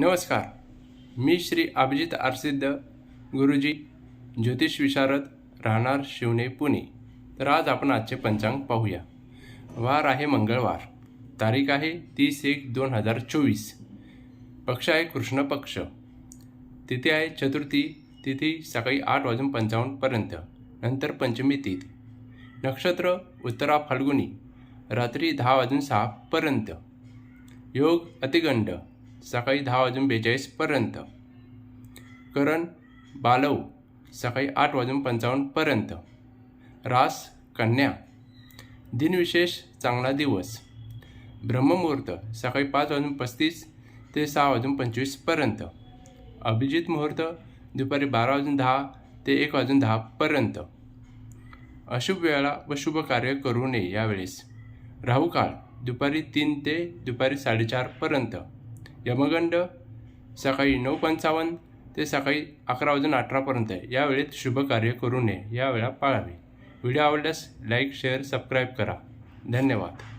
नमस्कार. मी श्री अभिजित आरसिद्ध गुरुजी ज्योतिष विशारद राहणार शिवने पुणे. तर आज आपण आजचे पंचांग पाहूया. वार आहे मंगळवार. तारीख आहे तीस एक दोन हजार चोवीस. पक्ष आहे कृष्ण पक्ष. तिथे आहे चतुर्थी तिथी सकाळी आठ वाजून पंचावन्नपर्यंत नंतर पंचमी तिथी. नक्षत्र उत्तरा फाल्गुनी. रात्री दहा वाजून सहापर्यंत योग अतिगंड. सकाळी दहा वाजून बेचाळीसपर्यंत करण बालव सकाळी आठ वाजून पंचावन्नपर्यंत रास कन्या. दिनविशेष चांगला दिवस. ब्रह्ममुहूर्त सकाळी पाच वाजून पस्तीस ते सहा वाजून पंचवीसपर्यंत अभिजित मुहूर्त दुपारी बारा वाजून दहा ते एक वाजून दहापर्यंत अशुभ वेळा व शुभ कार्य करू नये यावेळेस. राहू काळ दुपारी तीन ते दुपारी साडेचारपर्यंत यमगंड सकाळी नऊ पंचावन्न ते सकाळी अकरा वाजून अठरापर्यंत आहे. या वेळेत शुभ कार्य करू नये. या वेळा पाळावे. व्हिडिओ आवडल्यास लाईक शेअर सबस्क्राईब करा. धन्यवाद.